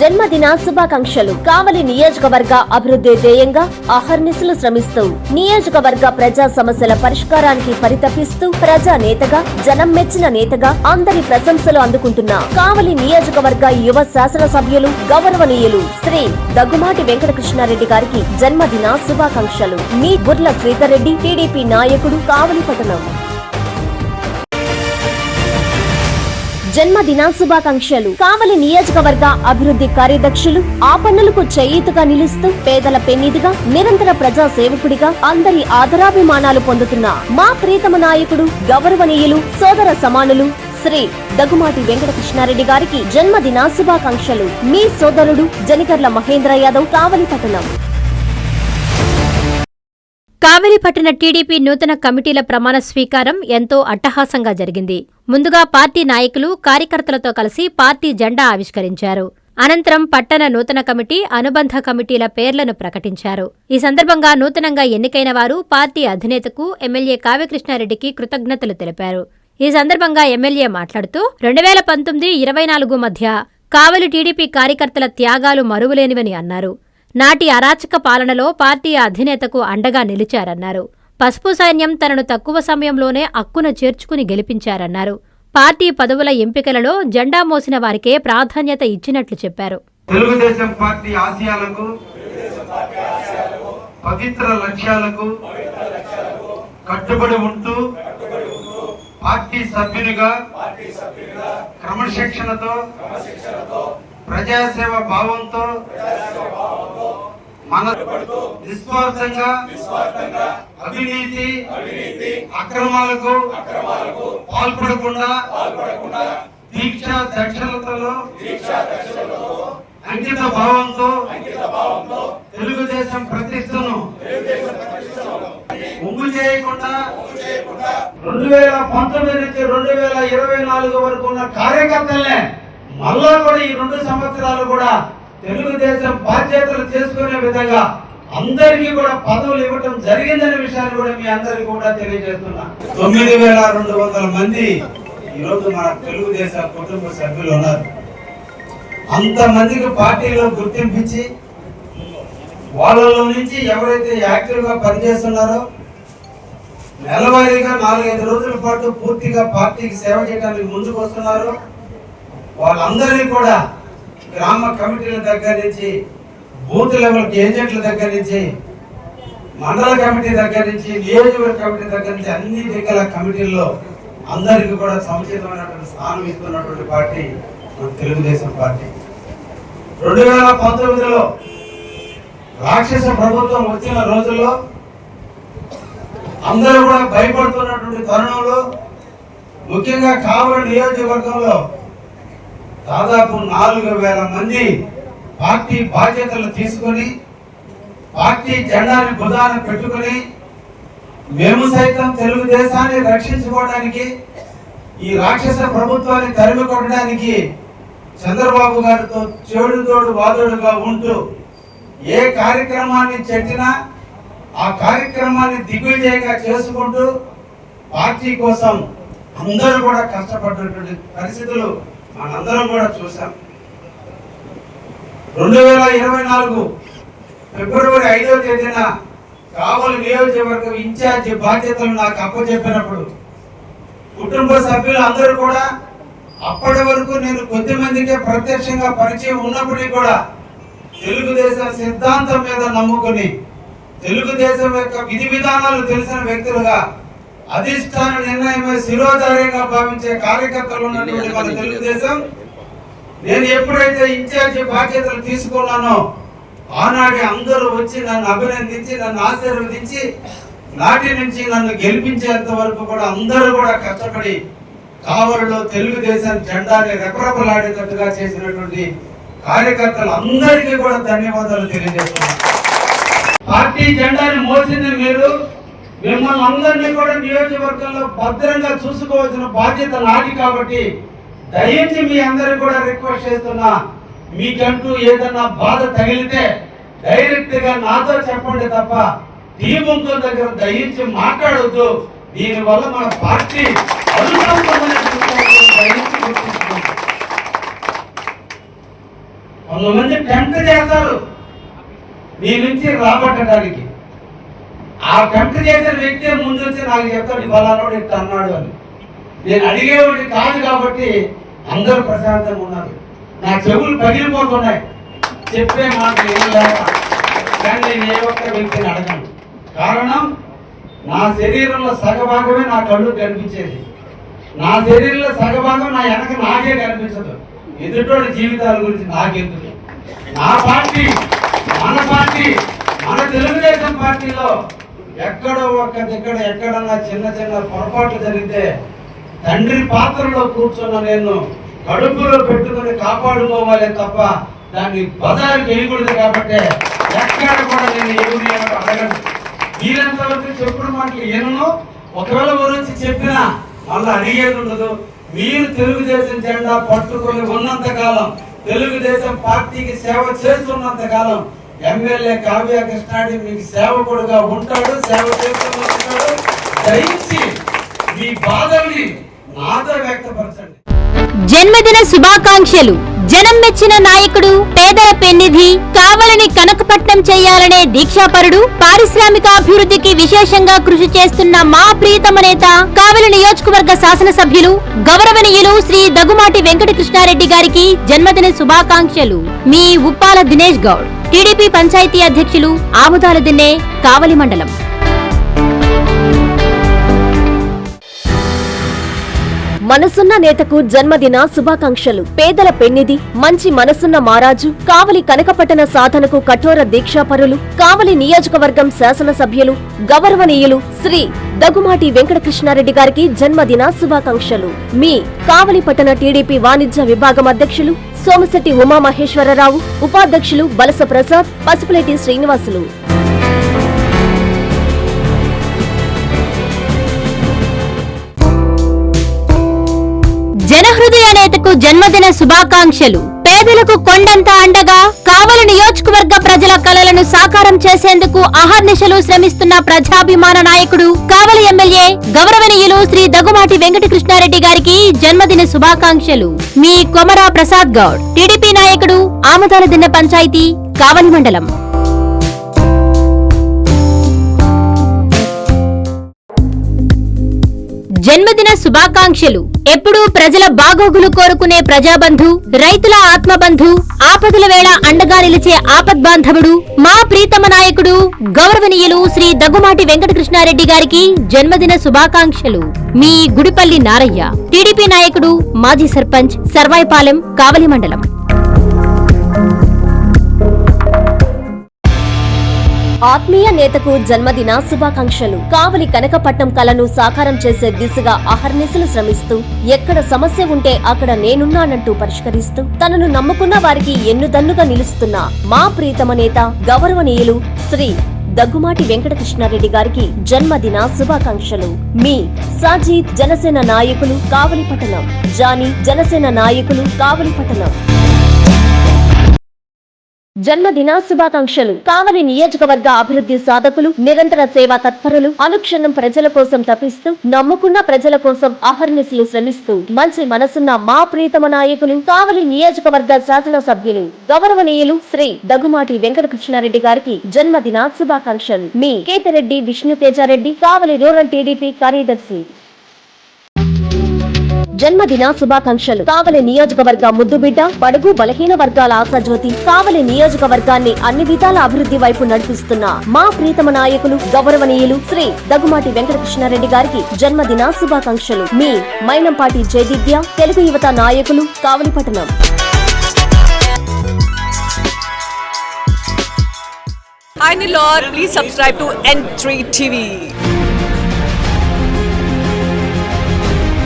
జన్మదిన శుభాకాంక్షలు. కావలి నియోజకవర్గ అభివృద్ధి ధ్యేయంగా అహర్నిశలు శ్రమిస్తూ నియోజకవర్గ ప్రజా సమస్యల పరిష్కారానికి పరితపిస్తూ ప్రజా నేతగా జనం మెచ్చిన నేతగా అందరి ప్రశంసలు అందుకుంటున్న కావలి నియోజకవర్గ యువ శాసనసభ్యులు గౌరవనీయులు శ్రీ దగ్గుమాటి వెంకటకృష్ణారెడ్డి గారికి జన్మదిన శుభాకాంక్షలు. మీ గుర్ల శ్రీధర్ రెడ్డి టీడీపీ నాయకుడు కావలి పట్టణం. జన్మదిన శుభాకాంక్షలు కావలి నియోజకవర్గ అభివృద్ధి కార్యదక్షులు ఆ పన్నులకు చేయూతగా నిలుస్తూ పేదల పెన్నిదిగా నిరంతర ప్రజా సేవకుడిగా అందరి ఆదరాభిమానాలు పొందుతున్న మా ప్రీతమ నాయకుడు గౌరవనీయులు సోదర సమానులు శ్రీ దగ్గుమాటి వెంకటకృష్ణారెడ్డి గారికి జన్మదిన శుభాకాంక్షలు మీ సోదరుడు జనికర్ల మహేంద్ర యాదవ్ కావలి పట్టణం. కావేరీపట్టణ టీడీపీ నూతన కమిటీల ప్రమాణ స్వీకారం ఎంతో అట్టహాసంగా జరిగింది. ముందుగా పార్టీ నాయకులు కార్యకర్తలతో కలిసి పార్టీ జెండా ఆవిష్కరించారు. అనంతరం పట్టణ నూతన కమిటీ అనుబంధ కమిటీల పేర్లను ప్రకటించారు. ఈ సందర్భంగా నూతనంగా ఎన్నికైన వారు పార్టీ అధినేతకు ఎమ్మెల్యే కావ్యకృష్ణారెడ్డికి కృతజ్ఞతలు తెలిపారు. ఈ సందర్భంగా ఎమ్మెల్యే మాట్లాడుతూ రెండు వేల పంతొమ్మిది ఇరవై నాలుగు మధ్య కావలి టీడీపీ కార్యకర్తల త్యాగాలు మరువలేనివని అన్నారు. నాటి అరాచక పాలనలో పార్టీ అధినేతకు అండగా నిలిచారన్నారు. పసుపు సైన్యం తనను తక్కువ సమయంలోనే అక్కున చేర్చుకుని గెలిపించారన్నారు. పార్టీ పదవుల ఎంపికలలో జెండా మోసిన వారికే ప్రాధాన్యత ఇచ్చినట్లు చెప్పారు. తెలుగుదేశం పార్టీ ఆశయాలకు పవిత్ర లక్ష్యాలకు కట్టుబడి ఉంటూ పార్టీ సభ్యునిగా క్రమశిక్షణతో ప్రజాసేవ భావంతో మన నిస్వార్థంగా అవినీతి అక్రమాలకు పాల్పడకుండా దీక్ష దక్షలతో అంకిత భావంతో తెలుగుదేశం ప్రతిష్టను ఉమ్ము చేయకుండా రెండు వేల పంతొమ్మిది నుంచి రెండు వేల ఇరవై నాలుగు వరకు ఉన్న కార్యకర్తలనే మళ్ళా కూడా ఈ రెండు సంవత్సరాలు కూడా తెలుగుదేశం బాధ్యతలు చేసుకునే విధంగా అందరికీ కూడా పదవులు ఇవ్వటం జరిగిందనే విషయాన్ని కూడా మీ అందరికీ కూడా తెలియజేస్తున్నా. తొమ్మిది వేల రెండు వందల మంది ఈరోజు మన తెలుగుదేశం కుటుంబ సభ్యులు ఉన్నారు. అంతమందికి పార్టీలో గుర్తింపించి వాళ్ళలో నుంచి ఎవరైతే యాక్టివ్గా పనిచేస్తున్నారో నెలవారీగా నాలుగైదు రోజుల పాటు పూర్తిగా పార్టీకి సేవ చేయడానికి ముందుకు వస్తున్నారో. వాళ్ళందరినీ కూడా గ్రామ కమిటీల దగ్గర నుంచి బూత్ లెవెల్ ఏజెంట్ల దగ్గర నుంచి మండల కమిటీ దగ్గర నుంచి నియోజకవర్గ కమిటీ దగ్గర నుంచి అన్ని దగ్గర కమిటీల్లో అందరికీ కూడా సముచితమైనటువంటి స్థానం ఇస్తున్నటువంటి పార్టీ మన తెలుగుదేశం పార్టీ. రెండు వేల పంతొమ్మిదిలో రాక్షస ప్రభుత్వం వచ్చిన రోజుల్లో అందరూ కూడా భయపడుతున్నటువంటి తరుణంలో ముఖ్యంగా కావలి నియోజకవర్గంలో దాదాపు నాలుగు వేల మంది పార్టీ బాధ్యతలు తీసుకొని పార్టీ జెండాని భుజాన పెట్టుకొని మేము సైతం తెలుగుదేశాన్ని రక్షించుకోవడానికి ఈ రాక్షస ప్రభుత్వాన్ని తరిమి కొట్టడానికి చంద్రబాబు గారితో చేడుతోడు వాదుడుగా ఉంటూ ఏ కార్యక్రమాన్ని చెట్టినా ఆ కార్యక్రమాన్ని దిగ్విజయంగా చేసుకుంటూ పార్టీ కోసం అందరూ కూడా కష్టపడినటువంటి పరిస్థితులు మనందరం కూడా చూసాం రెండు వేల ఇరవై నాలుగు ఫిబ్రవరి ఐదవ తేదీన కావలి నియోజకవర్గం ఇన్ఛార్జి బాధ్యతలు నాకు అప్పచెప్పినప్పుడు కుటుంబ సభ్యులు అందరూ కూడా అప్పటి వరకు నేను కొద్ది మందికే ప్రత్యక్షంగా పరిచయం ఉన్నప్పటికీ కూడా తెలుగుదేశం సిద్ధాంతం మీద నమ్ముకుని తెలుగుదేశం యొక్క విధి విధానాలు తెలిసిన వ్యక్తులుగా అధిష్టాన నిర్ణయమే శిరోధార్యంగా భావించే కార్యకర్తలు ఉన్నటువంటి మన తెలుగుదేశం నేను ఎప్పుడైతే ఇన్ఛార్జి బాధ్యతలు తీసుకున్నానో ఆనాటి అందరూ వచ్చి నన్ను అభినందించి నన్ను ఆశీర్వదించి నాటి నుంచి నన్ను గెలిపించేంత వరకు కూడా అందరూ కూడా కష్టపడి కావలిలో తెలుగుదేశం జెండాని రెపరెపలాడేటట్టుగా చేసినటువంటి కార్యకర్తలు అందరికీ కూడా ధన్యవాదాలు తెలియజేస్తున్నాను. పార్టీ జెండాని మోసింది మీరు. మిమ్మల్ని అందరినీ కూడా నియోజకవర్గంలో భద్రంగా చూసుకోవాల్సిన బాధ్యత నాది కాబట్టి దయచేసి మీ అందరికి కూడా రిక్వెస్ట్ చేస్తున్నా మీకంటూ ఏదన్నా బాధ తగిలితే డైరెక్ట్గా నాతో చెప్పండి తప్ప టీముంకుల దగ్గర దయించి మాట్లాడొద్దు. దీని వల్ల మన పార్టీ కొంతమంది టెంప్ట్ చేస్తారు. మీ నుంచి రాబట్టడానికి. ఆ కంట్రీ చేసిన వ్యక్తి ముందు వచ్చి నాకు చెప్తాడు బలానోడు ఇట్లా అన్నాడు అని. నేను అడిగేవాడిని కాదు కాబట్టి అందరూ ప్రశాంతంగా ఉన్నారు. నా చెవులు పగిలిపోతున్నాయి. చెప్పే మాట ఏం లేక. కానీ నేను ఏ ఒక్క వ్యక్తిని అడగను. కారణం నా శరీరంలో సగభాగమే నా కళ్ళు కనిపించేది. నా శరీరంలో సగభాగం నా వెనక నాకే కనిపించదు. ఎదుటోడి జీవితాల గురించి నాకెందుకు? నా పార్టీ మన పార్టీ మన తెలుగుదేశం పార్టీలో ఎక్కడో ఒక్క దగ్గర ఎక్కడన్నా చిన్న చిన్న పొరపాట్లు జరిగితే తండ్రి పాత్రలో కూర్చున్న నేను కడుపులో పెట్టుకుని కాపాడుకోవాలి తప్ప దాన్ని బజారుకి వేయకూడదు కాబట్టి ఎక్కడ కూడా నేను ఏమి అడగను. వీరంత వరకు చెప్పిన మాటలు ఎన్నో. ఒకవేళ గురించి చెప్పినా మళ్ళీ అడిగేది ఉండదు. మీరు తెలుగుదేశం జెండా పట్టుకొని ఉన్నంత కాలం తెలుగుదేశం పార్టీకి సేవ చేస్తున్నంత కాలం ఎమ్మెల్యే కావ్య కృష్ణాడి మీకు సేవకుడుగా ఉంటాడు సేవ చేస్తూ దయించి మీ బాధల్ని నాతో వ్యక్తపరచండి. జన్మదిన శుభాకాంక్షలు. జనం మెచ్చిన నాయకుడు పేదల పెన్నిధి కావలని కనకపట్నం చేయాలనే దీక్షాపరుడు పారిశ్రామికాభివృద్ధికి విశేషంగా కృషి చేస్తున్న మా ప్రీతమ నేత కావలి నియోజకవర్గ శాసనసభ్యులు గౌరవనీయులు శ్రీ దగుమాటి వెంకటకృష్ణారెడ్డి గారికి జన్మదిన శుభాకాంక్షలు. మీ ఉప్పాల దినేష్ గౌడ్. టీడీపీ పంచాయతీ అధ్యక్షులు ఆముదాల దిన్నే కావలి మండలం. మనసున్న నేతకు జన్మదిన శుభాకాంక్షలు. పేదల పెన్నిది మంచి మనసున్న మారాజు కావలి కనకపట్టణ సాధనకు కఠోర దీక్షాపరులు కావలి నియోజకవర్గం శాసనసభ్యులు గౌరవనీయులు శ్రీ దగుమాటి వెంకటకృష్ణారెడ్డి గారికి జన్మదిన శుభాకాంక్షలు. మీ కావలి పట్టణ టీడీపీ వాణిజ్య విభాగం అధ్యక్షులు సోమశెట్టి ఉమామహేశ్వరరావు ఉపాధ్యక్షులు బలస ప్రసాద్ పసుపులేటి శ్రీనివాసులు. జనహృదయ నేతకు జన్మదిన శుభాకాంక్షలు. పేదలకు కొండంత అండగా కావల నియోజకవర్గ ప్రజల కలలను సాకారం చేసేందుకు అహర్నిశలు శ్రమిస్తున్న ప్రజాభిమాన నాయకుడు కావలి ఎమ్మెల్యే గౌరవనీయులు శ్రీ దగుమాటి వెంకటకృష్ణారెడ్డి గారికి జన్మదిన శుభాకాంక్షలు. మీ కొమరా ప్రసాద్ గౌడ్ టీడీపీ నాయకుడు ఆమదాల దిన్న పంచాయతీ కావలి మండలం. జన్మదిన శుభాకాంక్షలు. ఎప్పుడూ ప్రజల బాగోగులు కోరుకునే ప్రజాబంధు రైతుల ఆత్మబంధు ఆపదల వేళ అండగా నిలిచే ఆపద్బాంధవుడు మా ప్రీతమ నాయకుడు గౌరవనీయులు శ్రీ దగ్గుమాటి వెంకటకృష్ణారెడ్డి గారికి జన్మదిన శుభాకాంక్షలు. మీ గుడిపల్లి నారయ్య టీడీపీ నాయకుడు మాజీ సర్పంచ్ సర్వాయిపాలెం కావలి మండలం. ఆత్మీయ నేతకు జన్మదిన శుభాకాంక్షలు. కావలి కనకపట్నం కలను సాకారం చేసే దిశగా అహర్నిశలు శ్రమిస్తూ ఎక్కడ సమస్య ఉంటే అక్కడ నేనున్నానంటూ పరిష్కరిస్తూ తనను నమ్ముకున్న వారికి ఎన్నుదన్నుగా నిలుస్తున్న మా ప్రీతమ నేత గౌరవనీయులు శ్రీ దగ్గుమాటి వెంకటకృష్ణారెడ్డి గారికి జన్మదిన శుభాకాంక్షలు. మీ సాజీద్ జనసేన నాయకులు కావలిపట్టణం జానీ జనసేన నాయకులు కావలిపట్టణం జన్మదిన శుభాకాంక్షలు కావలి నియోజకవర్గ అభివృద్ధి సాధకులు నిరంతర సేవా తత్పరులు అనుక్షణం ప్రజల కోసం తప్పిస్తూ నమ్ముకున్న ప్రజల కోసం అహర్నిశలు శ్రమిస్తూ మంచి మనసున్న మా ప్రీతమ నాయకులు కావలి నియోజకవర్గ శాసన సభ్యులు గౌరవనీయులు శ్రీ దగ్గుమాటి వెంకటకృష్ణారెడ్డి గారికి జన్మదిన శుభాకాంక్షలు మీ కేతిరెడ్డి విష్ణు తేజారెడ్డి కావలి రూరల్ టీడీపీ కార్యదర్శి. జన్మదిన శుభాకాంక్షలు. కావలి నియోజకవర్గ ముద్దుబిడ్డ బడుగు బలహీన వర్గాల ఆశాజ్యోతి కావలి నియోజకవర్గాన్ని అన్ని విధాల అభివృద్ధి వైపు నడిపిస్తున్న మా ప్రీతమ నాయకులు గౌరవనీయులు శ్రీ దగ్గుమాటి వెంకటకృష్ణారెడ్డి గారికి జన్మదిన శుభాకాంక్షలు. మీ మైనంపాటి జయదిద్య తెలుగు యువత నాయకులు కావలిపట్టణం Hi Lord, please subscribe to N3 TV.